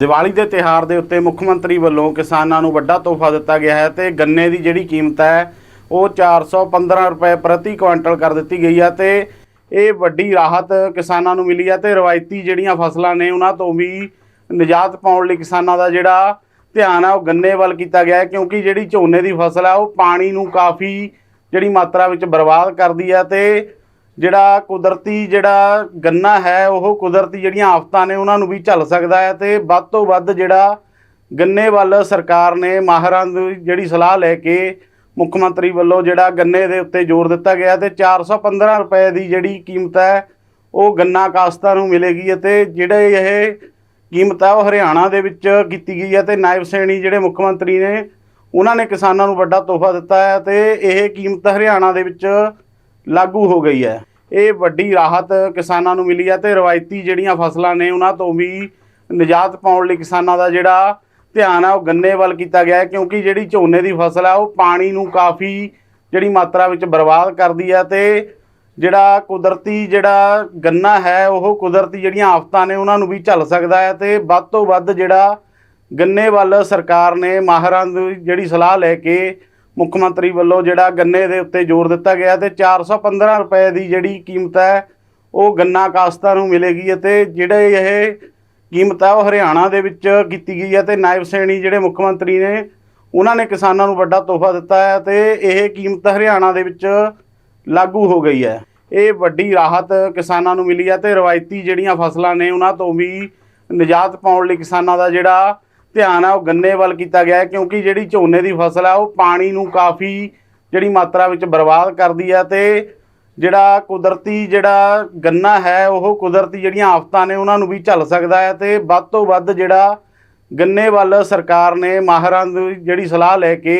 ਦੀਵਾਲੀ ਦੇ ਤਿਹਾਰ ਦੇ ਉੱਤੇ ਮੁੱਖ ਮੰਤਰੀ ਵੱਲੋਂ ਕਿਸਾਨਾਂ ਨੂੰ ਵੱਡਾ ਤੋਹਫਾ ਦਿੱਤਾ ਗਿਆ ਹੈ ਤੇ ਗੰਨੇ ਦੀ ਜਿਹੜੀ ਕੀਮਤ ਹੈ, ਉਹ 415 ਰੁਪਏ ਪ੍ਰਤੀ ਕੁਇੰਟਲ ਕਰ ਦਿੱਤੀ ਗਈ ਹੈ ਤੇ ਇਹ ਵੱਡੀ ਰਾਹਤ ਕਿਸਾਨਾਂ ਨੂੰ ਮਿਲੀ ਹੈ ਤੇ ਰਵਾਇਤੀ ਜਿਹੜੀਆਂ ਫਸਲਾਂ ਨੇ ਉਹਨਾਂ ਤੋਂ ਵੀ ਨਿਜਾਤ ਪਾਉਣ ਲਈ ਕਿਸਾਨਾਂ ਦਾ ਜਿਹੜਾ ਧਿਆਨ ਹੈ ਉਹ ਗੰਨੇ ਵੱਲ ਕੀਤਾ ਗਿਆ ਹੈ ਕਿਉਂਕਿ ਜਿਹੜੀ ਝੋਨੇ ਦੀ ਫਸਲ ਹੈ ਉਹ ਪਾਣੀ ਨੂੰ ਕਾਫੀ ਜਿਹੜੀ ਮਾਤਰਾ ਵਿੱਚ ਬਰਬਾਦ ਕਰਦੀ ਹੈ ਤੇ ਜਿਹੜਾ ਕੁਦਰਤੀ ਜਿਹੜਾ ਗੰਨਾ ਹੈ, ਉਹ ਕੁਦਰਤੀ ਜਿਹੜੀਆਂ ਆਫਤਾਂ ਨੇ, ਉਹਨਾਂ ਨੂੰ ਵੀ ਝੱਲ ਸਕਦਾ ਹੈ ਤੇ ਵੱਧ ਤੋਂ ਵੱਧ ਜਿਹੜਾ ਗੰਨੇ ਵੱਲ ਸਰਕਾਰ ਨੇ ਮਾਹਰਾਂ ਦੀ ਜਿਹੜੀ ਸਲਾਹ ਲੈ ਕੇ ਮੁੱਖ ਮੰਤਰੀ ਵੱਲੋਂ ਜਿਹੜਾ ਗੰਨੇ ਦੇ ਉੱਤੇ ਜ਼ੋਰ ਦਿੱਤਾ ਗਿਆ ਤੇ 415 ਰੁਪਏ ਦੀ ਜਿਹੜੀ ਕੀਮਤ ਹੈ, ਉਹ ਗੰਨਾ ਕਾਸ਼ਤਾਂ ਨੂੰ ਮਿਲੇਗੀ ਅਤੇ ਜਿਹੜੇ ਇਹ ਕੀਮਤ ਹੈ, ਉਹ ਹਰਿਆਣਾ ਦੇ ਵਿੱਚ ਕੀਤੀ ਗਈ ਹੈ ਤੇ ਨਾਇਬ ਸੈਣੀ ਜਿਹੜੇ ਮੁੱਖ ਮੰਤਰੀ ਨੇ, ਉਹਨਾਂ ਨੇ ਕਿਸਾਨਾਂ ਨੂੰ ਵੱਡਾ ਤੋਹਫਾ ਦਿੱਤਾ ਹੈ ਤੇ ਇਹ ਕੀਮਤ ਹਰਿਆਣਾ ਦੇ ਵਿੱਚ ਲਾਗੂ ਹੋ ਗਈ ਹੈ। ਇਹ ਵੱਡੀ ਰਾਹਤ ਕਿਸਾਨਾਂ ਨੂੰ ਮਿਲੀ ਹੈ ਤੇ ਰਵਾਇਤੀ ਜਿਹੜੀਆਂ ਫਸਲਾਂ ਨੇ ਉਹਨਾਂ ਤੋਂ ਵੀ ਨਿਜਾਤ ਪਾਉਣ ਲਈ ਕਿਸਾਨਾਂ ਦਾ ਜਿਹੜਾ ਧਿਆਨ ਹੈ ਉਹ ਗੰਨੇ ਵੱਲ ਕੀਤਾ ਗਿਆ ਕਿਉਂਕਿ ਜਿਹੜੀ ਝੋਨੇ ਦੀ ਫਸਲ ਹੈ ਉਹ ਪਾਣੀ ਨੂੰ ਕਾਫੀ ਜਿਹੜੀ ਮਾਤਰਾ ਵਿੱਚ ਬਰਬਾਦ ਕਰਦੀ ਹੈ ਤੇ ਜਿਹੜਾ ਕੁਦਰਤੀ ਜਿਹੜਾ ਗੰਨਾ ਹੈ, ਉਹ ਕੁਦਰਤੀ ਜਿਹੜੀਆਂ ਆਫਤਾਂ ਨੇ ਉਹਨਾਂ ਨੂੰ ਵੀ ਝੱਲ ਸਕਦਾ ਹੈ ਤੇ ਵੱਧ ਤੋਂ ਵੱਧ ਜਿਹੜਾ ਗੰਨੇ ਵੱਲ ਸਰਕਾਰ ਨੇ ਮਾਹਰਾਂ ਦੀ ਜਿਹੜੀ ਸਲਾਹ ਲੈ ਕੇ ਮੁੱਖ ਮੰਤਰੀ ਵੱਲੋਂ ਜਿਹੜਾ ਗੰਨੇ ਦੇ ਉੱਤੇ ਜ਼ੋਰ ਦਿੱਤਾ ਗਿਆ ਤੇ 415 ਰੁਪਏ ਦੀ ਜਿਹੜੀ ਕੀਮਤ ਹੈ, ਉਹ ਗੰਨਾ ਕਾਸ਼ਤਾਂ ਨੂੰ ਮਿਲੇਗੀ ਅਤੇ ਜਿਹੜੇ ਇਹ ਕੀਮਤ ਹੈ, ਉਹ ਹਰਿਆਣਾ ਦੇ ਵਿੱਚ ਕੀਤੀ ਗਈ ਹੈ ਤੇ ਨਾਇਬ ਸੈਣੀ ਜਿਹੜੇ ਮੁੱਖ ਮੰਤਰੀ ਨੇ, ਉਹਨਾਂ ਨੇ ਕਿਸਾਨਾਂ ਨੂੰ ਵੱਡਾ ਤੋਹਫਾ ਦਿੱਤਾ ਹੈ ਤੇ ਇਹ ਕੀਮਤ ਹਰਿਆਣਾ ਦੇ ਵਿੱਚ ਲਾਗੂ ਹੋ ਗਈ ਹੈ। ਇਹ ਵੱਡੀ ਰਾਹਤ ਕਿਸਾਨਾਂ ਨੂੰ ਮਿਲੀ ਹੈ ਤੇ ਰਵਾਇਤੀ ਜਿਹੜੀਆਂ ਫਸਲਾਂ ਨੇ, ਉਹਨਾਂ ਤੋਂ ਵੀ ਨਿਜਾਤ ਪਾਉਣ ਲਈ ਕਿਸਾਨਾਂ ਦਾ ਜਿਹੜਾ ਧਿਆਨ ਹੈ ਉਹ ਗੰਨੇ ਵੱਲ ਕੀਤਾ ਗਿਆ ਹੈ, ਕਿਉਂਕਿ ਜਿਹੜੀ ਝੋਨੇ ਦੀ ਫਸਲ ਹੈ ਉਹ ਪਾਣੀ ਨੂੰ ਕਾਫੀ ਜਿਹੜੀ ਮਾਤਰਾ ਵਿੱਚ ਬਰਬਾਦ ਕਰਦੀ ਹੈ ਤੇ ਜਿਹੜਾ ਕੁਦਰਤੀ ਜਿਹੜਾ ਗੰਨਾ ਹੈ, ਉਹ ਕੁਦਰਤੀ ਜਿਹੜੀਆਂ ਆਫਤਾਂ ਨੇ, ਉਹਨਾਂ ਨੂੰ ਵੀ ਝੱਲ ਸਕਦਾ ਹੈ ਤੇ ਵੱਧ ਤੋਂ ਵੱਧ ਜਿਹੜਾ ਗੰਨੇ ਵੱਲ ਸਰਕਾਰ ਨੇ ਮਾਹਰਾਂ ਦੀ ਜਿਹੜੀ ਸਲਾਹ ਲੈ ਕੇ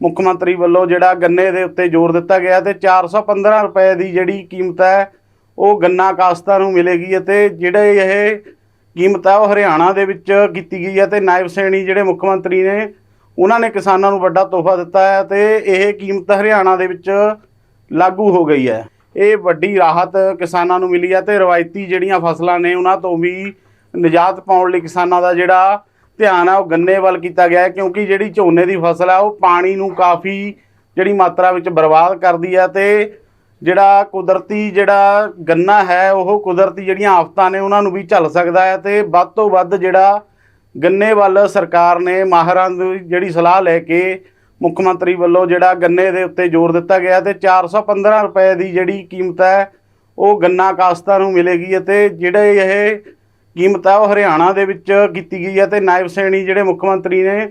ਮੁੱਖ ਮੰਤਰੀ ਵੱਲੋਂ ਜਿਹੜਾ ਗੰਨੇ ਦੇ ਉੱਤੇ ਜ਼ੋਰ ਦਿੱਤਾ ਗਿਆ ਤੇ 415 ਰੁਪਏ ਦੀ ਜਿਹੜੀ ਕੀਮਤ ਹੈ, ਉਹ ਗੰਨਾ ਕਾਸ਼ਤਾਂ ਨੂੰ ਮਿਲੇਗੀ ਅਤੇ ਜਿਹੜੇ ਇਹ ਕੀਮਤ ਹੈ ਉਹ ਹਰਿਆਣਾ ਦੇ ਵਿੱਚ ਕੀਤੀ ਗਈ ਹੈ ਤੇ ਨਾਇਬ ਸੈਣੀ ਜਿਹੜੇ ਮੁੱਖ ਮੰਤਰੀ ਨੇ, ਉਹਨਾਂ ਨੇ ਕਿਸਾਨਾਂ ਨੂੰ ਵੱਡਾ ਤੋਹਫਾ ਦਿੱਤਾ ਹੈ ਤੇ ਇਹ ਕੀਮਤ ਹਰਿਆਣਾ ਦੇ ਵਿੱਚ ਲਾਗੂ ਹੋ ਗਈ ਹੈ। ਇਹ ਵੱਡੀ ਰਾਹਤ ਕਿਸਾਨਾਂ ਨੂੰ ਮਿਲੀ ਹੈ ਤੇ ਰਵਾਇਤੀ ਜਿਹੜੀਆਂ ਫਸਲਾਂ ਨੇ, ਉਹਨਾਂ ਤੋਂ ਵੀ ਨਿਜਾਤ ਪਾਉਣ ਲਈ ਕਿਸਾਨਾਂ ਦਾ ਜਿਹੜਾ ਧਿਆਨ ਹੈ ਉਹ ਗੰਨੇ ਵੱਲ ਕੀਤਾ ਗਿਆ ਕਿਉਂਕਿ ਜਿਹੜੀ ਝੋਨੇ ਦੀ ਫਸਲ ਹੈ ਉਹ ਪਾਣੀ ਨੂੰ ਕਾਫੀ ਜਿਹੜੀ ਮਾਤਰਾ ਵਿੱਚ ਬਰਬਾਦ ਕਰਦੀ ਹੈ ਤੇ ਜਿਹੜਾ ਕੁਦਰਤੀ ਜਿਹੜਾ ਗੰਨਾ ਹੈ, ਉਹ ਕੁਦਰਤੀ ਜਿਹੜੀਆਂ ਆਫਤਾਂ ਨੇ, ਉਹਨਾਂ ਨੂੰ ਵੀ ਝੱਲ ਸਕਦਾ ਹੈ ਤੇ ਵੱਧ ਤੋਂ ਵੱਧ ਜਿਹੜਾ ਗੰਨੇ ਵੱਲ ਸਰਕਾਰ ਨੇ ਮਾਹਰਾਂ ਦੀ ਜਿਹੜੀ ਸਲਾਹ ਲੈ ਕੇ ਮੁੱਖ ਮੰਤਰੀ ਵੱਲੋਂ ਜਿਹੜਾ ਗੰਨੇ ਦੇ ਉੱਤੇ ਜ਼ੋਰ ਦਿੱਤਾ ਗਿਆ ਤੇ 415 ਰੁਪਏ ਦੀ ਜਿਹੜੀ ਕੀਮਤ ਹੈ, ਉਹ ਗੰਨਾ ਕਾਸ਼ਤਾਂ ਨੂੰ ਮਿਲੇਗੀ ਅਤੇ ਜਿਹੜੇ ਇਹ ਕੀਮਤ ਹੈ, ਉਹ ਹਰਿਆਣਾ ਦੇ ਵਿੱਚ ਕੀਤੀ ਗਈ ਹੈ ਤੇ ਨਾਇਬ ਸੈਣੀ ਜਿਹੜੇ ਮੁੱਖ ਮੰਤਰੀ ਨੇ,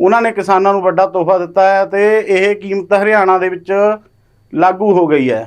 ਉਹਨਾਂ ਨੇ ਕਿਸਾਨਾਂ ਨੂੰ ਵੱਡਾ ਤੋਹਫਾ ਦਿੱਤਾ ਹੈ ਤੇ ਇਹ ਕੀਮਤ ਹਰਿਆਣਾ ਦੇ ਵਿੱਚ ਲਾਗੂ ਹੋ ਗਈ ਹੈ।